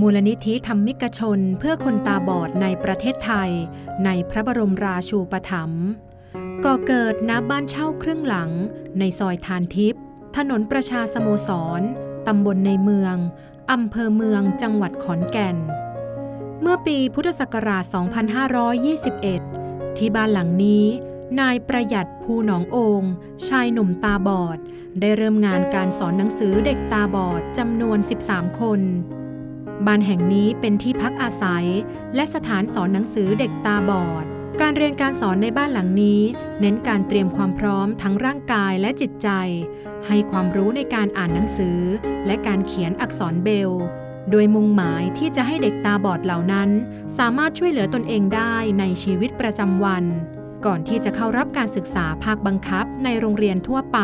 มูลนิธิธรรมิกชนเพื่อคนตาบอดในประเทศไทย ในพระบรมราชูปถัมภ์ก่อเกิดณบ้านเช่าครึ่งหลัง ในซอยทานทิพย์ถนนประชาสโมสรตำบลในเมืองอำเภอเมืองจังหวัดขอนแก่น เมื่อปีพุทธศักราช 2521 ที่บ้านหลังนี้ นายประหยัดภูหนององค์ชายหนุ่มตาบอด ได้เริ่มงานการสอนหนังสือเด็กตาบอดจำนวน 13 คน บ้านแห่งนี้เป็นที่พักอาศัย และสถานสอนหนังสือเด็กตาบอด การเรียนการสอนในบ้านหลังนี้ เน้นการเตรียมความพร้อมทั้งร่างกายและจิตใจ ให้ความรู้ในการอ่านหนังสือ และการเขียนอักษรเบล โดยมุ่งหมายที่จะให้เด็กตาบอดเหล่านั้น สามารถช่วยเหลือตนเองได้ในชีวิตประจำวัน ก่อนที่จะเข้ารับการศึกษาภาคบังคับในโรงเรียนทั่วไป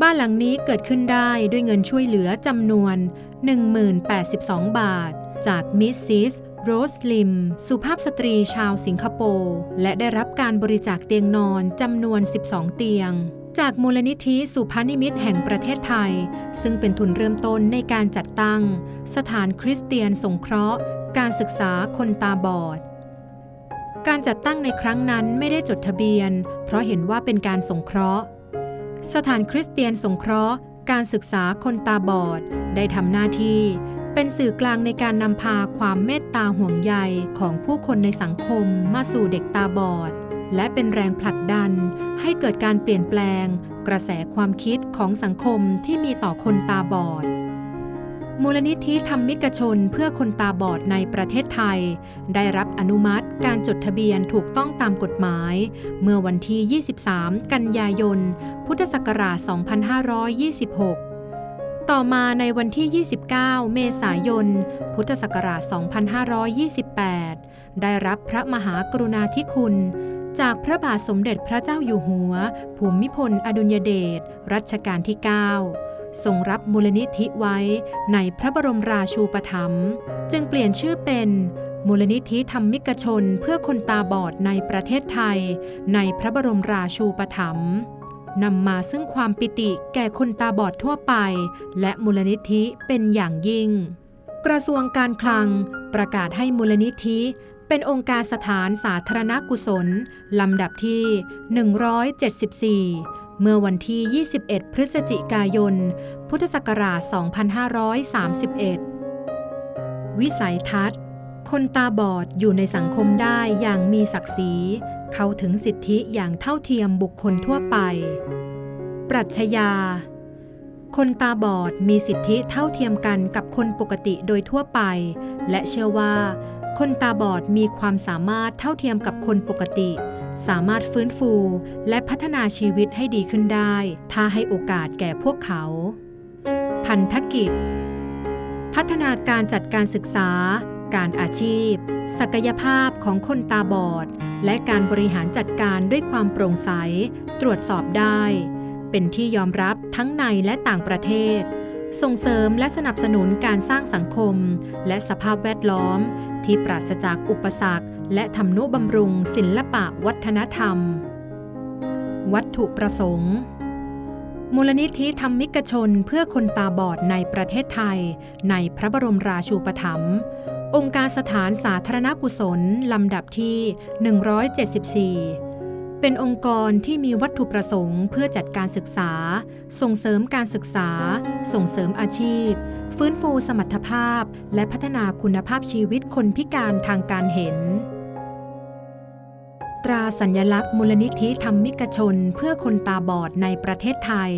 บ้านหลังนี้เกิดขึ้นได้ด้วยเงินช่วยเหลือจำนวน 1082 บาท จากมิสซิสโรสลิม สุภาพสตรีชาวสิงคโปร์ และได้รับการบริจาคเตียงนอนจำนวน 12 เตียง จากมูลนิธิสุพานิมิตแห่งประเทศไทย ซึ่งเป็นทุนเริ่มต้นในการจัดตั้ง สถานคริสเตียนสงเคราะห์ การศึกษาคนตาบอด การจัดตั้งในครั้งนั้นไม่ได้จดทะเบียน เพราะเห็นว่าเป็นการสงเคราะห์ สถานคริสเตียนสงเคราะห์ การศึกษาคนตาบอดได้ทำหน้าที่ เป็นสื่อกลางในการนำพาความเมตตาห่วงใยของผู้คนในสังคมมาสู่เด็กตาบอด และเป็นแรงผลักดัน ให้เกิดการเปลี่ยนแปลง กระแสความคิดของสังคมที่มีต่อคนตาบอด มูลนิธิธรรมิกชนเพื่อคนตาบอดในประเทศไทย ได้รับอนุมัติการจดทะเบียนถูกต้องตามกฎหมาย เมื่อวันที่ 23 กันยายน พุทธศักราช 2526ต่อมาในวันที่ 29 เมษายน พุทธศักราช 2528 ได้รับพระมหากรุณาธิคุณ จากพระบาทสมเด็จพระเจ้าอยู่หัว ภูมิพล อดุลยเดช รัชกาลที่ 9 ทรงรับมูลนิธิไว้ในพระบรมราชูปถัมภ์จึงเปลี่ยนชื่อเป็นมูลนิธิธรรมิกชนเพื่อคนตาบอดในประเทศไทย ในพระบรมราชูปถัมภ์นำมาซึ่งความปิติแก่คนตาบอดทั่วไป และมูลนิธิเป็นอย่างยิ่ง กระทรวงการคลังประกาศให้มูลนิธิเป็นองค์การสถานสาธารณกุศล ลำดับที่ 174 เมื่อวันที่ 21 พฤศจิกายน พุทธศักราช 2531 วิสัยทัศน์ คนตาบอดอยู่ในสังคมได้อย่างมีศักดิ์ศรี เข้าถึงสิทธิอย่างเท่าเทียมบุคคลทั่วไป ปรัชญา คนตาบอดมีสิทธิเท่าเทียมกันกับคนปกติโดยทั่วไป และเชื่อว่า คนตาบอดมีความสามารถเท่าเทียมกับคนปกติ สามารถฟื้นฟูและพัฒนาชีวิตให้ดีขึ้นได้ ถ้าให้โอกาสแก่พวกเขา พันธกิจ พัฒนาการจัดการศึกษา การอาชีพ ศักยภาพของคนตาบอด และการบริหารจัดการด้วยความโปร่งใส ตรวจสอบได้ เป็นที่ยอมรับทั้งในและต่างประเทศ ส่งเสริมและสนับสนุนการสร้างสังคม และสภาพแวดล้อม ที่ปราศจากอุปสรรค และทำนุบำรุงศิลปะวัฒนธรรม วัตถุประสงค์ มูลนิธิธรรมิกชนเพื่อคนตาบอดในประเทศไทย ในพระบรมราชูปถัมภ์องค์การสถานสาธารณกุศล ลำดับที่ 174 เป็นองค์กรที่มีวัตถุประสงค์เพื่อจัดการศึกษา ส่งเสริมการศึกษา ส่งเสริมอาชีพ ฟื้นฟูสมรรถภาพ และพัฒนาคุณภาพชีวิตคนพิการทางการเห็น ตราสัญลักษณ์มูลนิธิธรรมิกชนเพื่อคนตาบอดในประเทศไทย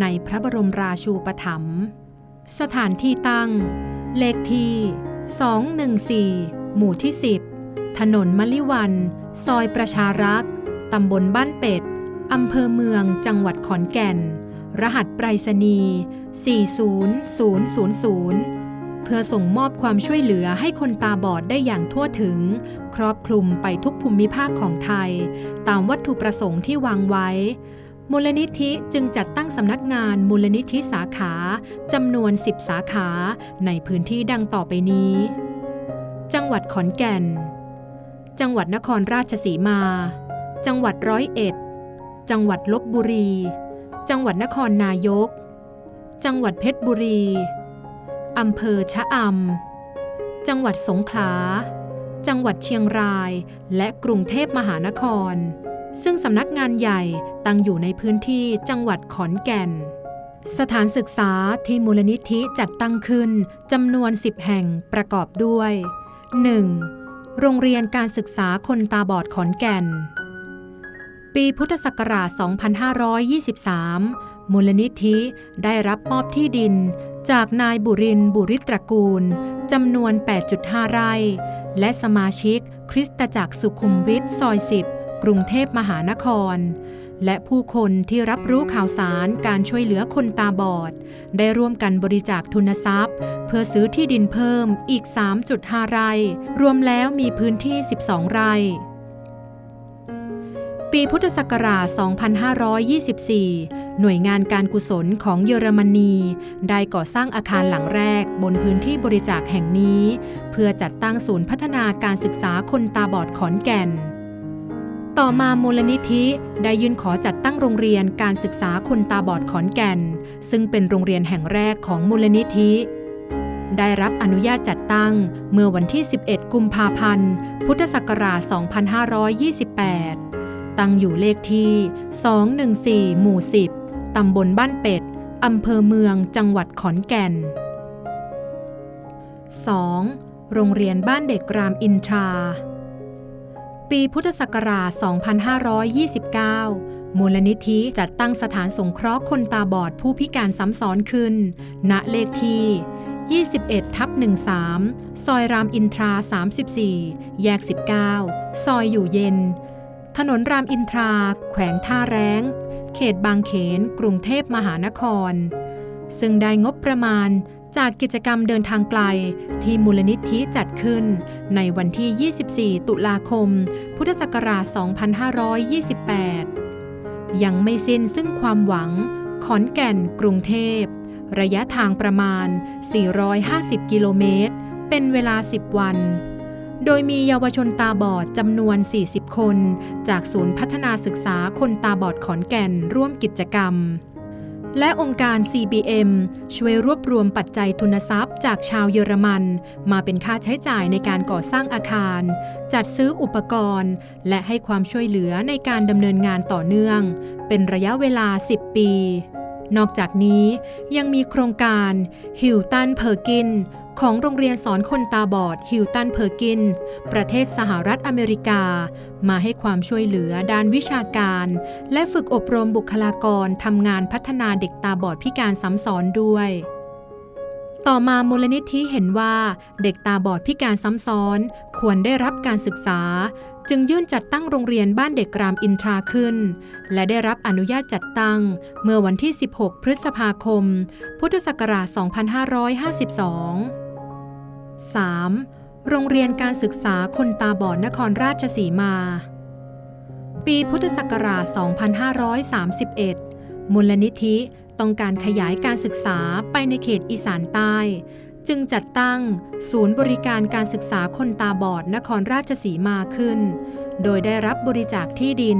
ในพระบรมราชูปถัมภ์สถานที่ตั้ง เลขที่ 214 หมู่ที่ 10 ถนนมะลิวัน ซอยประชารักษ์ตำบลบ้านเป็ด อำเภอเมืองจังหวัดขอนแก่น รหัสไปรษณีย์40000 พื่อส่งมอบความช่วยเหลือให้คนตาบอดได้อย่างทั่วถึง ครอบคลุมไปทุกภูมิภาคของไทย ตามวัตถุประสงค์ที่วางไว้ มูลนิธิจึงจัดตั้งสำนักงานมูลนิธิสาขาจำนวน 10 สาขาในพื้นที่ดังต่อไปนี้ จังหวัดขอนแก่น จังหวัดนครราชสีมา จังหวัดร้อยเอ็ด จังหวัดลบบุรี จังหวัดนครนายก จังหวัดเพชรบุรี อำเภอชะอำ จังหวัดสงขลา จังหวัดเชียงราย และกรุงเทพมหานคร ซึ่งสำนักงานใหญ่ตั้งอยู่ในพื้นที่จังหวัดขอนแก่น สถานศึกษาที่มูลนิธิจัดตั้งขึ้นจำนวน 10 แห่งประกอบด้วย 1. โรงเรียนการศึกษาคนตาบอดขอนแก่น ปีพุทธศักราช 2523 มูลนิธิได้รับมอบที่ดิน จากนายบุรินบุริตรกูลจำนวน 8.5 ไร่ และสมาชิกคริสตจักรสุขุมวิทซอย 10 กรุงเทพมหานคร และผู้คนที่รับรู้ข่าวสารการช่วยเหลือคนตาบอด ได้ร่วมกันบริจาคทุนทรัพย์ เพื่อซื้อที่ดินเพิ่มอีก 3.5 ไร่ รวมแล้วมีพื้นที่ 12 ไร่ ปีพุทธศักราช 2524 หน่วยงานการกุศลของเยอรมนี ได้ก่อสร้างอาคารหลังแรกบนพื้นที่บริจาคแห่งนี้ เพื่อจัดตั้งศูนย์พัฒนาการศึกษาคนตาบอดขอนแก่น ต่อมามูลนิธิได้ยื่นขอจัดตั้งโรงเรียนการศึกษาคนตาบอดขอนแก่น ซึ่งเป็นโรงเรียนแห่งแรกของมูลนิธิได้รับอนุญาตจัดตั้งเมื่อวันที่ 11 กุมภาพันธ์ พุทธศักราช 2528 ตั้งอยู่เลขที่ 214 หมู่ 10 ตำบลบ้านเป็ด อำเภอเมืองจังหวัดขอนแก่น 2. โรงเรียนบ้านเด็กรามอินทรา ปีพุทธศักราช 2529 มูลนิธิจัดตั้งสถานสงเคราะห์คนตาบอดผู้พิการซ้ำซ้อนขึ้น ณ เลขที่21ทับ13 ซอยรามอินทรา 34 แยก 19 ซอยอยู่เย็น ถนนรามอินทรา แขวงท่าแร้ง เขตบางเขน กรุงเทพมหานคร ซึ่งได้งบประมาณจากกิจกรรมเดินทางไกลที่มูลนิธิจัดขึ้น ในวันที่ 24 ตุลาคม พุทธศักราช 2528 ยังไม่สิ้นซึ่งความหวัง ขอนแก่นกรุงเทพ ระยะทางประมาณ 450 กิโลเมตร เป็นเวลา 10 วัน โดยมีเยาวชนตาบอดจำนวน 40 คน จากศูนย์พัฒนาศึกษาคนตาบอดขอนแก่นร่วมกิจกรรม และองค์การ CBM ช่วยรวบรวมปัจจัยทุนทรัพย์จากชาวเยอรมัน มาเป็นค่าใช้จ่ายในการก่อสร้างอาคาร จัดซื้ออุปกรณ์ และให้ความช่วยเหลือในการดำเนินงานต่อเนื่อง เป็นระยะเวลา 10 ปีนอกจากนี้ยังมีโครงการฮิลตันเพอร์กิน ของโรงเรียนสอนคนตาบอดฮิลตันเพอร์กินส์ประเทศสหรัฐอเมริกา มาให้ความช่วยเหลือด้านวิชาการ และฝึกอบรมบุคลากรทำงานพัฒนาเด็กตาบอดพิการซ้ำซ้อนด้วย ต่อมามูลนิธิเห็นว่า เด็กตาบอดพิการซ้ำซ้อน ควรได้รับการศึกษา จึงยื่นจัดตั้งโรงเรียนบ้านเด็กรามอินทราขึ้น และได้รับอนุญาตจัดตั้ง เมื่อวันที่ 16 พฤษภาคม พุทธศักราช 2552 3. โรงเรียนการศึกษาคนตาบอดนครราชสีมา ปีพุทธศักราช 2531 มูลนิธิต้องการขยายการศึกษาไปในเขตอีสานใต้ จึงจัดตั้งศูนย์บริการการศึกษาคนตาบอดนครราชสีมาขึ้น โดยได้รับบริจาคที่ดิน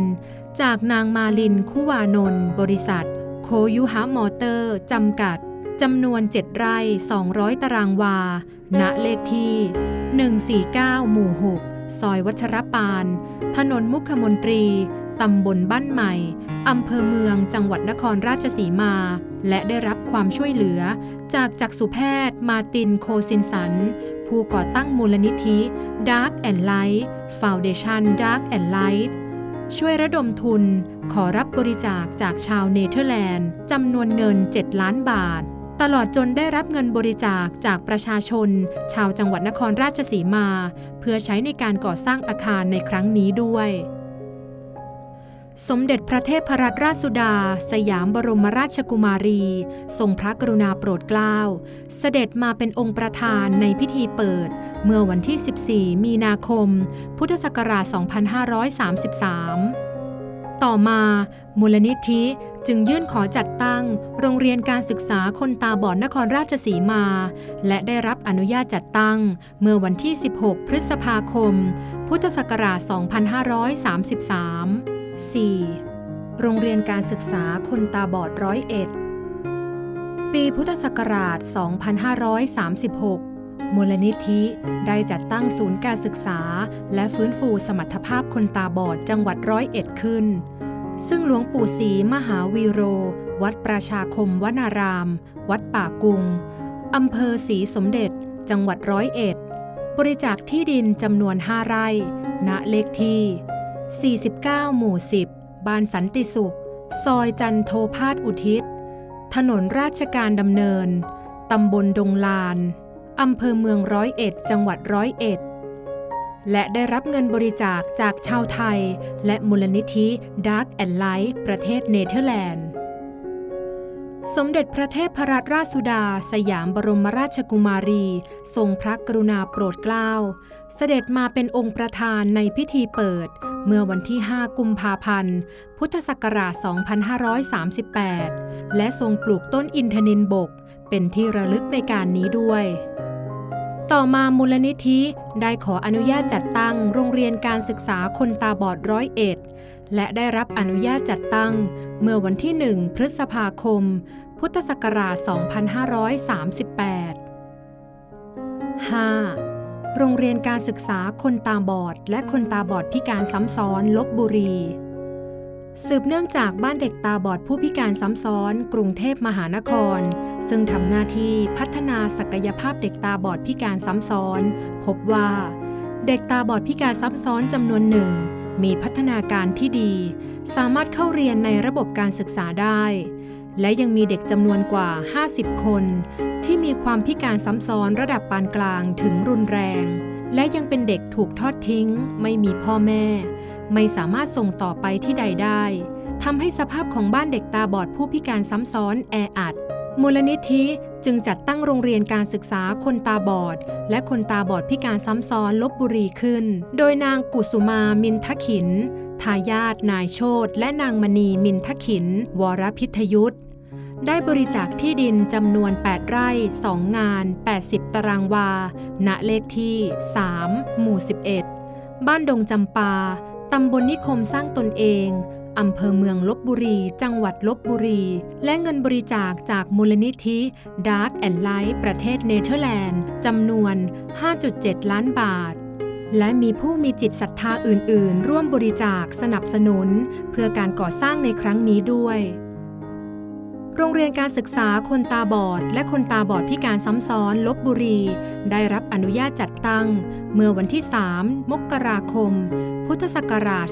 จากนางมาลินคุวานนท์บริษัท โคยุฮะมอเตอร์จำกัดจำนวน 7 ไร่ 200 ตารางวา ณเลขที่ 149 หมู่ 6 ซอยวัชรปาน ถนนมุขมนตรี ตำบลบ้านใหม่ อำเภอเมือง จังหวัดนครราชสีมา และได้รับความช่วยเหลือ จากจักษุแพทย์ มาตินโคซินสัน ผู้ก่อตั้งมูลนิธิ Dark and Light Foundation Dark and Light ช่วยระดมทุน ขอรับบริจาคจากชาวเนเธอร์แลนด์จำนวนเงิน 7 ล้านบาท ตลอดจนได้รับเงินบริจาคจากประชาชน ชาวจังหวัดนครราชสีมา เพื่อใช้ในการก่อสร้างอาคารในครั้งนี้ด้วย สมเด็จพระเทพรัตนราชสุดา สยามบรมราชกุมารี ทรงพระกรุณาโปรดเกล้า เสด็จมาเป็นองค์ประธานในพิธีเปิด เมื่อวันที่ 14 มีนาคม พุทธศักราช 2533 ต่อมามูลนิธิจึงยื่นขอจัดตั้ง โรงเรียนการศึกษาคนตาบอดนครราชสีมา และได้รับอนุญาตจัดตั้ง เมื่อวันที่ 16 พฤษภาคม พุทธศักราช 2533 4. โรงเรียนการศึกษาคนตาบอดร้อยเอ็ดปีพุทธศักราช 2536 มูลนิธิได้จัดตั้งศูนย์การศึกษา และฟื้นฟูสมรรถภาพคนตาบอดจังหวัดร้อยเอ็ดขึ้น ซึ่งหลวงปู่ศรีมหาวีโร วัดประชาคมวนาราม วัดป่ากุง อำเภอศรีสมเด็จ จังหวัดร้อยเอ็ด บริจาคที่ดินจำนวน5ไร่ ณ เลขที่ 49 หมู่ 10 บ้านสันติสุข ซอยจันโทพาสอุทิศ ถนนราชการดำเนิน ตำบลดงลาน อำเภอเมืองร้อยเอ็ด จังหวัดร้อยเอ็ด และได้รับเงินบริจาคจากชาวไทย และมูลนิธิ Dark and Light ประเทศเนเธอร์แลนด์ สมเด็จพระเทพรัตนราชสุดา สยามบรมราชกุมารี ทรงพระกรุณาโปรดเกล้า เสด็จมาเป็นองค์ประธานในพิธีเปิด เมื่อวันที่ 5 กุมภาพันธ์ พุทธศักราช 2538 และทรงปลูกต้นอินทนินบก เป็นที่ระลึกในการนี้ด้วย ต่อมามูลนิธิได้ขออนุญาตจัดตั้งโรงเรียนการศึกษาคนตาบอดร้อยเอ็ดและได้รับอนุญาตจัดตั้ง เมื่อวันที่ 1 พฤษภาคม พุทธศักราช 2538 5. โรงเรียนการศึกษาคนตาบอด และคนตาบอดพิการซ้ำซ้อนลบบุรี สืบเนื่องจากบ้านเด็กตาบอดผู้พิการซ้ำซ้อน กรุงเทพมหานคร ซึ่งทำหน้าที่พัฒนาศักยภาพเด็กตาบอดพิการซ้ำซ้อน พบว่า เด็กตาบอดพิการซ้ำซ้อนจำนวนหนึ่ง มีพัฒนาการที่ดี สามารถเข้าเรียนในระบบการศึกษาได้ และยังมีเด็กจำนวนกว่า 50 คน ที่มีความพิการซ้ำซ้อนระดับปานกลางถึงรุนแรง และยังเป็นเด็กถูกทอดทิ้ง ไม่มีพ่อแม่ ไม่สามารถส่งต่อไปที่ใดได้ทำให้สภาพของบ้านเด็กตาบอดผู้พิการซ้ำซ้อนแออัด มูลนิธิจึงจัดตั้งโรงเรียนการศึกษาคนตาบอด และคนตาบอดพิการซ้ำซ้อนลบบุรีขึ้น โดยนางกุสุมามินทขิน ทายาทนายโชตและนางมณีมินทขิน วรพิทยุทธได้บริจาคที่ดินจำนวน 8 ไร่ 2 งาน 80 ตารางวา ณ เลขที่ 3 หมู่ 11 บ้านดงจำปา ตำบลนิคมสร้างตนเองอำเภอเมืองลบบุรี จังหวัดลบบุรี และเงินบริจาคจากมูลนิธิ Dark and Light ประเทศเนเธอร์แลนด์จำนวน 5.7 ล้านบาท และมีผู้มีจิตศรัทธาอื่น ๆ ร่วมบริจาคสนับสนุน เพื่อการก่อสร้างในครั้งนี้ด้วย โรงเรียนการศึกษาคนตาบอด และคนตาบอดพิการซ้ำซ้อนลบบุรี ได้รับอนุญาตจัดตั้ง เมื่อวันที่ 3 มกราคม พุทธศักราช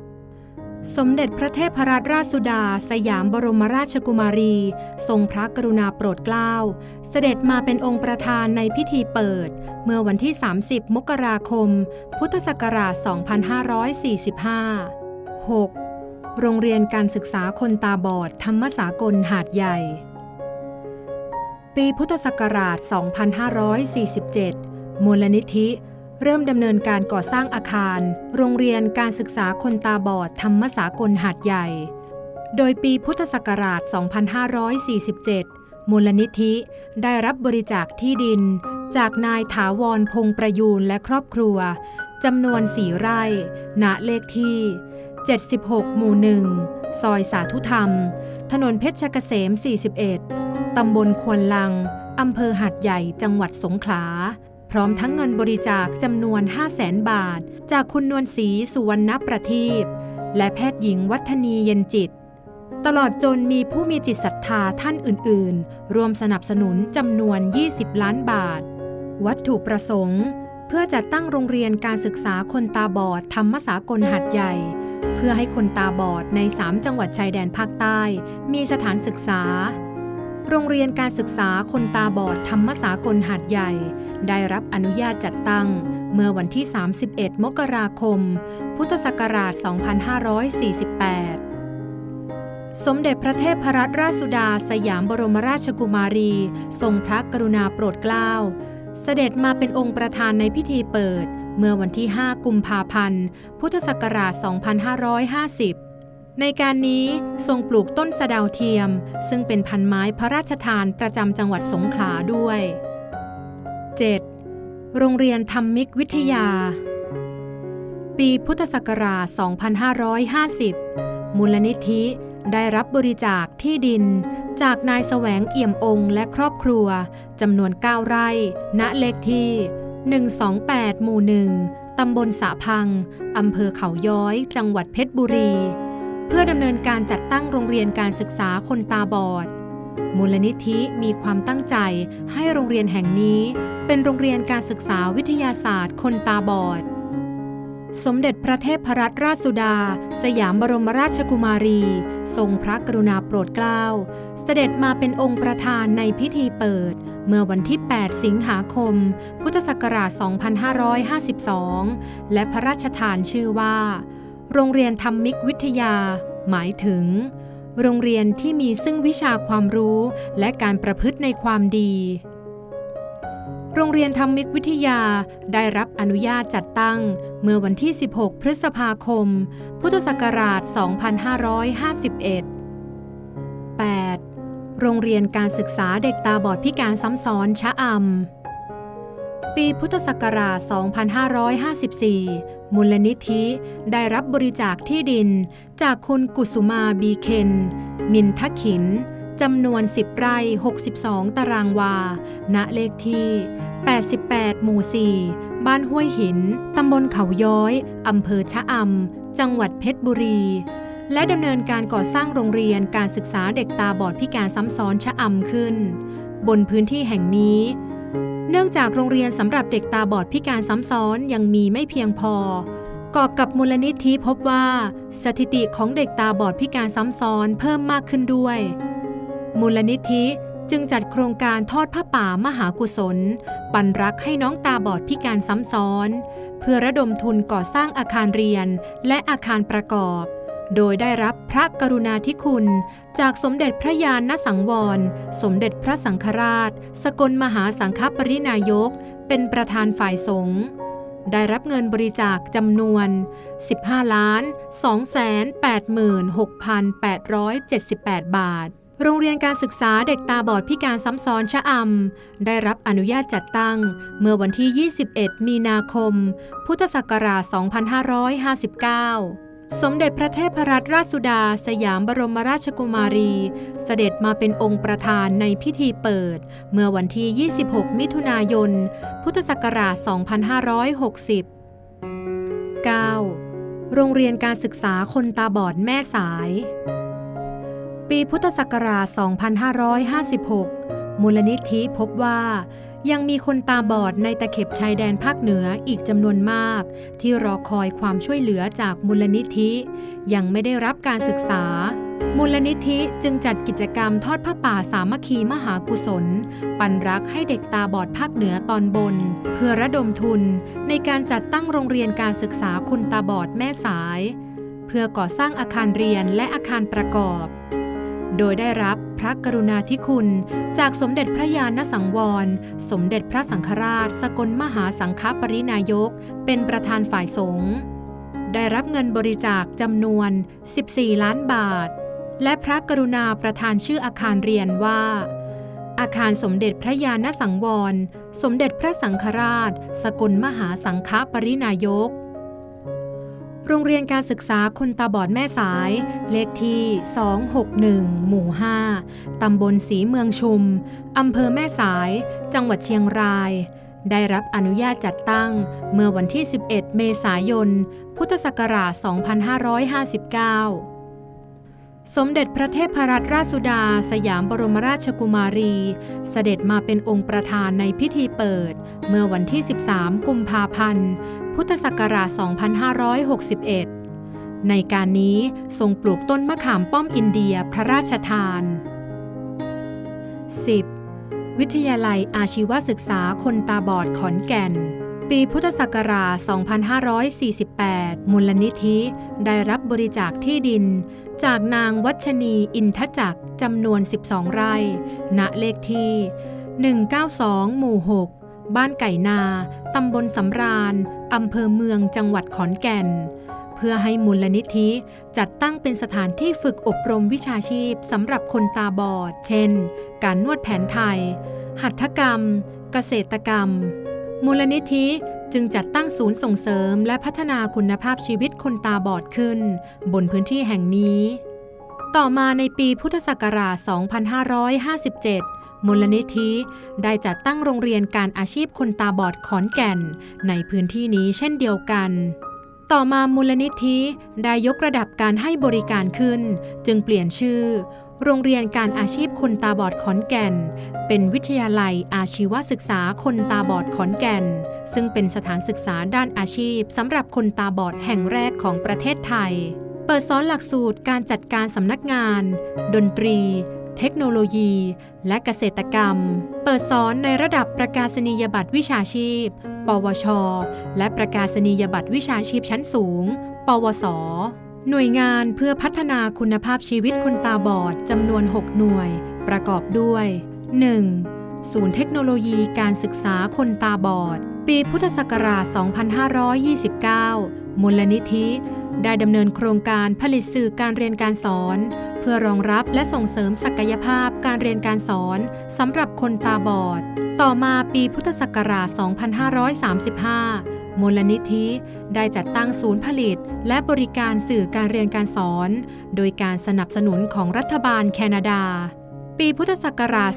2545 สมเด็จพระเทพรัตนราชสุดา สยามบรมราชกุมารี ทรงพระกรุณาโปรดเกล้า เสด็จมาเป็นองค์ประธานในพิธีเปิด เมื่อวันที่ 30 มกราคม พุทธศักราช 2545 6. โรงเรียนการศึกษาคนตาบอด ธรรมสากลหาดใหญ่ ปีพุทธศักราช 2547 มูลนิธิ เริ่มดำเนินการก่อสร้างอาคาร โรงเรียนการศึกษาคนตาบอดธรรมสากลหาดใหญ่ โดยปีพุทธศักราช 2547 มูลนิธิได้รับบริจาคที่ดิน จากนายถาวรพงประยูนและครอบครัวจำนวนสี่ไร่ณเลขที่ 76 หมู่หนึ่งซอยสาธุธรรม ถนนเพชรเกษม 41 ตำบลควนลัง อำเภอหาดใหญ่จังหวัดสงขลา พร้อมทั้งเงินบริจาคจำนวน 5 0 0แสนบาท จากคุณนวลศรีสุวรรณประทีปและแพทย์หญิงวัฒนีเย็นจิต ตลอดจนมีผู้มีจิตศรัทธาท่านอื่น ๆ รวมสนับสนุนจำนวน 20 ล้านบาท วัตถุประสงค์ เพื่อจัดตั้งโรงเรียนการศึกษาคนตาบอดธรรมสากลหัดใหญ่ เพื่อให้คนตาบอดใน 3 จังหวัดชายแดนภาคใต้ มีสถานศึกษา โรงเรียนการศึกษาคนตาบอดธรรมสากลหาดใหญ่ ได้รับอนุญาตจัดตั้ง เมื่อวันที่ 31 มกราคม พุทธศักราช 2548 สมเด็จพระเทพรัตนราชสุดาสยามบรมราชกุมารี ทรงพระกรุณาโปรดเกล้า เสด็จมาเป็นองค์ประธานในพิธีเปิด เมื่อวันที่ 5 กุมภาพันธ์ พุทธศักราช 2550 ในการนี้ทรงปลูกต้นสะเดาเทียม ซึ่งเป็นพันไม้พระราชทานประจำจังหวัดสงขลาด้วย 7. โรงเรียนธรรมิกวิทยา ปีพุทธศักราช 2550 มูลนิธิได้รับบริจาคที่ดิน จากนายแสวงเอี่ยมองค์และครอบครัวจำนวน 9 ไร่ ณเลขที่ 128 หมู่หนึ่งตำบลสะพัง อำเภอเขาย้อย จังหวัดเพชรบุรี เพื่อดำเนินการจัดตั้งโรงเรียนการศึกษาคนตาบอด มูลนิธิมีความตั้งใจให้โรงเรียนแห่งนี้เป็นโรงเรียนการศึกษาวิทยาศาสตร์ คนตาบอด สมเด็จพระเทพรัตนราชสุดา สยามบรมราชกุมารี ทรงพระกรุณาโปรดเกล้า เสด็จมาเป็นองค์ประธานในพิธีเปิด เมื่อวันที่ 8 สิงหาคม พุทธศักราช 2552 และพระราชทานชื่อว่า โรงเรียนธรรมิกวิทยา หมายถึง โรงเรียนที่มีซึ่งวิชาความรู้และการประพฤติในความดี โรงเรียนธรรมิกวิทยาได้รับอนุญาตจัดตั้ง เมื่อวันที่ 16 พฤษภาคม พุทธศักราช 2551 8. โรงเรียนการศึกษาเด็กตาบอดพิการซ้ำซ้อนชะอำ ปีพุทธศักราช 2554 มูลนิธิได้รับบริจาคที่ดิน จากคุณกุสุมาบีเคน มินทขินจำนวน 10 ไร่ 62 ตารางวา ณ เลขที่ 88 หมู่ 4 บ้านห้วยหิน ตำบลเขาย้อย อำเภอชะอำ จังหวัดเพชรบุรี และดำเนินการก่อสร้างโรงเรียนการศึกษาเด็กตาบอดพิการซ้ำซ้อนชะอำขึ้น บนพื้นที่แห่งนี้ เนื่องจากโรงเรียนสำหรับเด็กตาบอดพิการซ้ำซ้อนยังมีไม่เพียงพอกอบกับมูลนิธิพบว่า สถิติของเด็กตาบอดพิการซ้ำซ้อนเพิ่มมากขึ้นด้วย มูลนิธิจึงจัดโครงการทอดผ้าป่ามหากุศล ปันรักให้น้องตาบอดพิการซ้ำซ้อน เพื่อระดมทุนก่อสร้างอาคารเรียนและอาคารประกอบ โดยได้รับพระกรุณาธิคุณ จากสมเด็จพระยาณสังวร สมเด็จพระสังฆราช สกลมหาสังฆปรินายก เป็นประธานฝ่ายสงฆ์ได้รับเงินบริจาคจำนวน 15ล้าน286,878 บาท โรงเรียนการศึกษาเด็กตาบอดพิการซ้ำซ้อนชะอำ ได้รับอนุญาตจัดตั้ง เมื่อวันที่ 21 มีนาคม พุทธศักราช 2559 สมเด็จพระเทพรัตนราชสุดา สยามบรมราชกุมารี เสด็จมาเป็นองค์ประธานในพิธีเปิด เมื่อวันที่ 26 มิถุนายน พุทธศักราช 2560 9. โรงเรียนการศึกษาคนตาบอดแม่สาย ปีพุทธศักราช 2556 มูลนิธิพบว่า ยังมีคนตาบอดในตะเข็บชายแดนภาคเหนืออีกจำนวนมาก ที่รอคอยความช่วยเหลือจากมูลนิธิ ยังไม่ได้รับการศึกษา มูลนิธิจึงจัดกิจกรรมทอดผ้าป่าสามัคคีมหากุศล ปันรักให้เด็กตาบอดภาคเหนือตอนบน เพื่อระดมทุน ในการจัดตั้งโรงเรียนการศึกษาคนตาบอดแม่สาย เพื่อก่อสร้างอาคารเรียนและอาคารประกอบ โดยได้รับ ระกรุณาธิคุณ จากสมเด็จพระยาณสังวร สมเด็จพระสังฆราช สกลมหาสังฆปรินายก เป็นประธานฝ่ายสงฆ์ได้รับเงินบริจาคจำนวน 14 ล้านบาท และพระกรุณาประธานชื่ออาคารเรียนว่า อาคารสมเด็จพระยาณสังวร สมเด็จพระสังฆราช สกลมหาสังฆปรินายก โรงเรียนการศึกษาคนตาบอดแม่สาย เลขที่ 261 หมู่ 5 ตำบลศรีเมืองชุม อำเภอแม่สาย จังหวัดเชียงราย ได้รับอนุญาตจัดตั้งเมื่อวันที่ 11 เมษายน พุทธศักราช 2559 สมเด็จพระเทพรัตนราชสุดา สยามบรมราชกุมารี เสด็จมาเป็นองค์ประธานในพิธีเปิด เมื่อวันที่ 13 กุมภาพันธ์ พุทธศักราช 2561 ในการนี้ทรงปลูกต้นมะขามป้อมอินเดียพระราชทาน 10. วิทยาลัยอาชีวศึกษาคนตาบอดขอนแก่น ปีพุทธศักราช 2548 มูลนิธิได้รับบริจาคที่ดิน จากนางวัชนีอินทจักรจำนวน 12 ไร่ ณ เลขที่ 192 หมู่ 6 บ้านไก่นา ตำบลสำราญ อำเภอเมืองจังหวัดขอนแก่น เพื่อให้มูลนิธิจัดตั้งเป็นสถานที่ฝึกอบรมวิชาชีพสำหรับคนตาบอด เช่น การนวดแผนไทย หัตถกรรม เกษตรกรรม มูลนิธิจึงจัดตั้งศูนย์ส่งเสริมและพัฒนาคุณภาพชีวิตคนตาบอดขึ้น บนพื้นที่แห่งนี้ ต่อมาในปีพุทธศักราช 2557 มูลนิธิได้จัดตั้งโรงเรียนการอาชีพคนตาบอดขอนแก่น ในพื้นที่นี้เช่นเดียวกัน ต่อมามูลนิธิได้ยกระดับการให้บริการขึ้น จึงเปลี่ยนชื่อ โรงเรียนการอาชีพคนตาบอดขอนแก่น เป็นวิทยาลัยอาชีวศึกษาคนตาบอดขอนแก่น ซึ่งเป็นสถานศึกษาด้านอาชีพสำหรับคนตาบอดแห่งแรกของประเทศไทย เปิดสอนหลักสูตรการจัดการสำนักงาน ดนตรี เทคโนโลยี และเกษตรกรรม เปิดสอนในระดับประกาศนียบัตรวิชาชีพ ปวช และประกาศนียบัตรวิชาชีพชั้นสูง ปวส หน่วยงานเพื่อพัฒนาคุณภาพชีวิตคนตาบอดจำนวน 6 หน่วย ประกอบด้วย 1. ศูนย์เทคโนโลยีการศึกษาคนตาบอด ปีพุทธศักราช 2529 มูลนิธิ ได้ดำเนินโครงการผลิตสื่อการเรียนการสอน เพื่อรองรับและส่งเสริมศักยภาพการเรียนการสอนสำหรับคนตาบอด ต่อมาปีพุทธศักราช 2535 มูลนิธิได้จัดตั้งศูนย์ผลิต และบริการสื่อการเรียนการสอน โดยการสนับสนุนของรัฐบาลแคนาดา ปีพุทธศักราช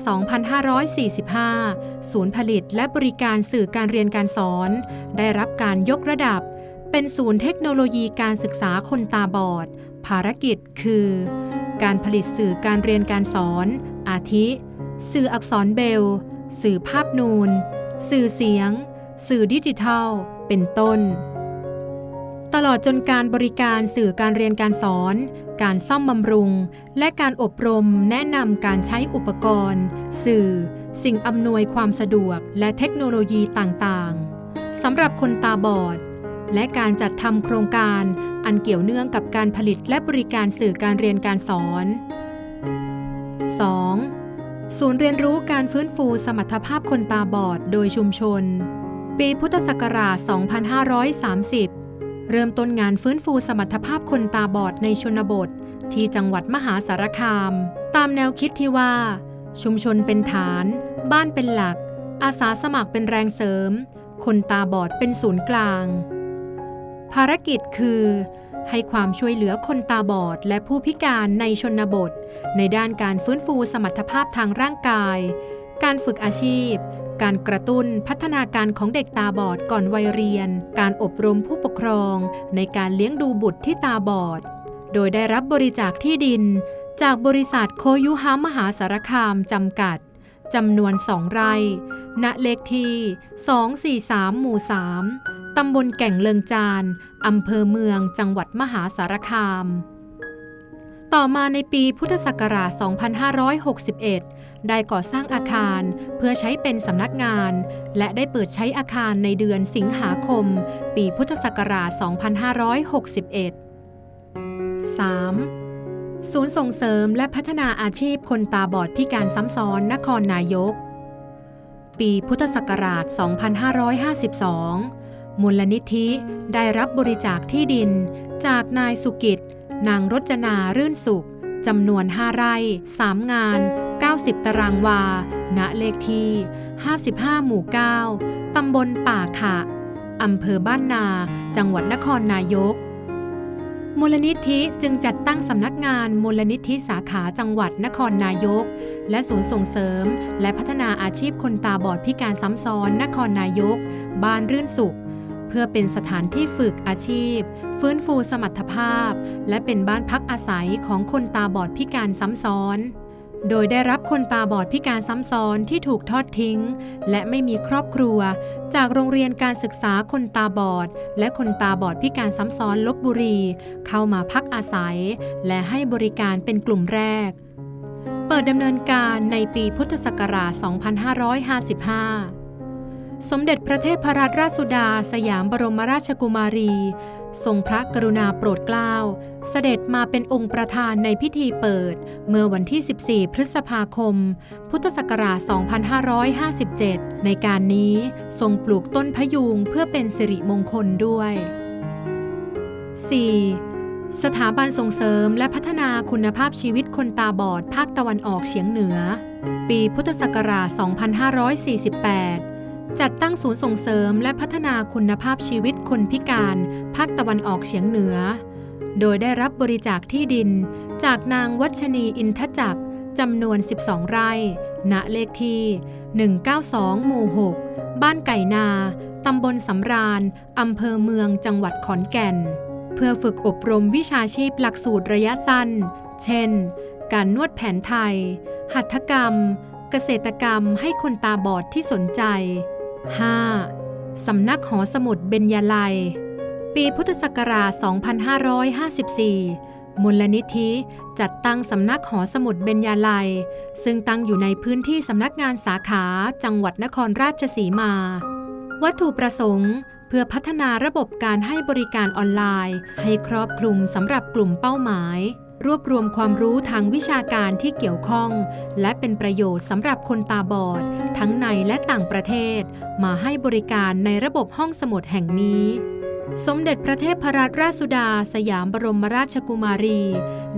2545 ศูนย์ผลิตและบริการสื่อการเรียนการสอน ได้รับการยกระดับ เป็นศูนย์เทคโนโลยีการศึกษาคนตาบอด ภารกิจคือ การผลิตสื่อการเรียนการสอน อาทิ สื่ออักษรเบล สื่อภาพนูน สื่อเสียง สื่อดิจิทัล เป็นต้น ตลอดจนการบริการสื่อการเรียนการสอน การซ่อมบำรุง และการอบรมแนะนำการใช้อุปกรณ์ สื่อ สิ่งอำนวยความสะดวกและเทคโนโลยีต่างๆสำหรับคนตาบอด และการจัดทำโครงการ อันเกี่ยวเนื่องกับการผลิตและบริการสื่อการเรียนการสอน 2. ศูนย์เรียนรู้การฟื้นฟูสมรรถภาพคนตาบอดโดยชุมชน ปีพุทธศักราช 2530 เริ่มต้นงานฟื้นฟูสมรรถภาพคนตาบอดในชนบท ที่จังหวัดมหาสารคาม ตามแนวคิดที่ว่า ชุมชนเป็นฐาน บ้านเป็นหลัก อาสาสมัครเป็นแรงเสริม คนตาบอดเป็นศูนย์กลาง ภารกิจคือ ให้ความช่วยเหลือคนตาบอดและผู้พิการในชนบท ในด้านการฟื้นฟูสมรรถภาพทางร่างกาย การฝึกอาชีพ การกระตุ้นพัฒนาการของเด็กตาบอดก่อนวัยเรียน การอบรมผู้ปกครอง ในการเลี้ยงดูบุตรที่ตาบอด โดยได้รับบริจาคที่ดิน จากบริษัทโคยุฮามหาสารคามจำกัดจำนวนสองไร่ ณ เลขที่ 243 หมู่ 3 ตำบลแก่งเลิงจานอำเภอเมืองจังหวัดมหาสารคาม ต่อมาในปีพุทธศักราช 2561 ได้ก่อสร้างอาคารเพื่อใช้เป็นสำนักงาน และได้เปิดใช้อาคารในเดือนสิงหาคม ปีพุทธศักราช 2561 3. ศูนย์ส่งเสริมและพัฒนาอาชีพคนตาบอดพิการซ้ำซ้อนนครนายก ปีพุทธศักราช 2552 มูลนิธิได้รับบริจาคที่ดิน จากนายสุกิจ นางรจนารื่นสุขจำนวน 5 ไร่ 3 งาน 90 ตารางวา ณ เลขที่ 55 หมู่ 9 ตำบลป่าขะ อำเภอบ้านนา จังหวัดนครนายก มูลนิธิจึงจัดตั้งสำนักงานมูลนิธิสาขาจังหวัดนครนายก และศูนย์ส่งเสริม และพัฒนาอาชีพคนตาบอดพิการซ้ำซ้อนนครนายก บ้านรื่นสุข พื่อเป็นสถานที่ฝึกอาชีพ ฟื้นฟูสมรรถภาพ และเป็นบ้านพักอาศัยของคนตาบอดพิการซ้ำซ้อน โดยได้รับคนตาบอดพิการซ้ำซ้อนที่ถูกทอดทิ้ง และไม่มีครอบครัว จากโรงเรียนการศึกษาคนตาบอด และคนตาบอดพิการซ้ำซ้อนลบบุรี เข้ามาพักอาศัย และให้บริการเป็นกลุ่มแรก เปิดดำเนินการในปีพุทธศักราช 2555 สมเด็จพระเทพรัตนราชสุดา สยามบรมราชกุมารี ทรงพระกรุณาโปรดเกล้า เสด็จมาเป็นองค์ประธานในพิธีเปิด เมื่อวันที่ 14 พฤษภาคม พุทธศักราช 2557 ในการนี้ทรงปลูกต้นพะยูงเพื่อเป็นสิริมงคลด้วย 4. สถาบันส่งเสริมและพัฒนาคุณภาพชีวิตคนตาบอดภาคตะวันออกเฉียงเหนือ ปีพุทธศักราช 2548 จัดตั้งศูนย์ส่งเสริมและพัฒนาคุณภาพชีวิตคนพิการ ภาคตะวันออกเฉียงเหนือ โดยได้รับบริจาคที่ดิน จากนางวัชนีอินทจักรจำนวน 12 ไร่ ณ เลขที่ 192 หมู่ 6 บ้านไก่นา ตำบลสำราญ อำเภอเมือง จังหวัดขอนแก่น เพื่อฝึกอบรมวิชาชีพหลักสูตรระยะสั้น เช่น การนวดแผนไทย หัตถกรรม เกษตรกรรมให้คนตาบอดที่สนใจ 5. สำนักหอสมุดเบญยาลัย ปีพุทธศักราช 2554 มูลนิธิจัดตั้งสำนักหอสมุดเบญญาลัย ซึ่งตั้งอยู่ในพื้นที่สำนักงานสาขาจังหวัดนครราชสีมา วัตถุประสงค์เพื่อพัฒนาระบบการให้บริการออนไลน์ ให้ครอบคลุมสำหรับกลุ่มเป้าหมาย รวบรวมความรู้ทางวิชาการที่เกี่ยวข้อง และเป็นประโยชน์สำหรับคนตาบอด ทั้งในและต่างประเทศ มาให้บริการในระบบห้องสมุดแห่งนี้ สมเด็จพระเทพรัตนราชสุดา สยามบรมราชกุมารี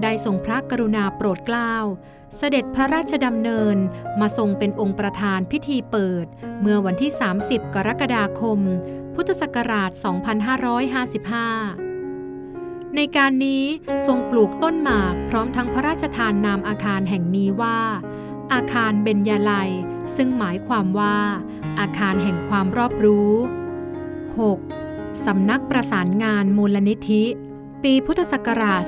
ได้ทรงพระกรุณาโปรดเกล้าเสด็จพระราชดำเนินมาทรงเป็นองค์ประธานพิธีเปิด เมื่อวันที่ 30 กรกฎาคม พุทธศักราช 2555 ในการนี้ทรงปลูกต้นหมากพร้อมทั้งพระราชทานนามอาคารแห่งนี้ว่า อาคารเบญญาลัย ซึ่งหมายความว่า อาคารแห่งความรอบรู้ 6. สำนักประสานงานมูลนิธิ ปีพุทธศักราช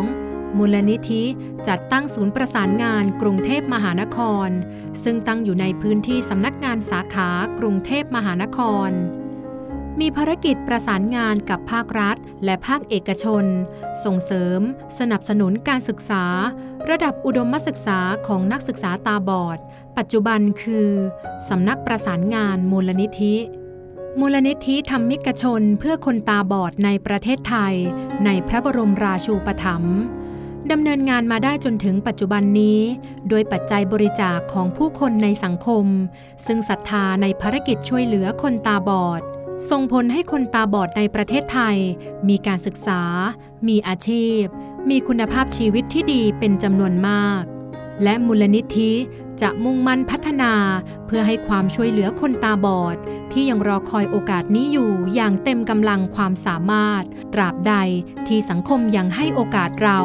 2552มูลนิธิจัดตั้งศูนย์ประสานงานกรุงเทพมหานคร ซึ่งตั้งอยู่ในพื้นที่สำนักงานสาขากรุงเทพมหานคร มีภารกิจประสานงานกับภาครัฐ และภาคเอกชน ส่งเสริม สนับสนุนการศึกษา ระดับอุดมศึกษาของนักศึกษาตาบอด ปัจจุบันคือสำนักประสานงานมูลนิธิ มูลนิธิธรรมิกชนเพื่อคนตาบอดในประเทศไทย ในพระบรมราชูปถัมภ์ดำเนินงานมาได้จนถึงปัจจุบันนี้ โดยปัจจัยบริจาคของผู้คนในสังคม ซึ่งศรัทธาในภารกิจช่วยเหลือคนตาบอด ส่งผลให้คนตาบอดในประเทศไทย มีการศึกษา มีอาชีพ มีคุณภาพชีวิตที่ดีเป็นจำนวนมาก และมูลนิธิจะมุ่งมั่นพัฒนาเพื่อให้ความช่วยเหลือคนตาบอด ที่ยังรอคอยโอกาสนี้อยู่อย่างเต็มกำลังความสามารถ ตราบใดที่สังคมยังให้โอกาสเรา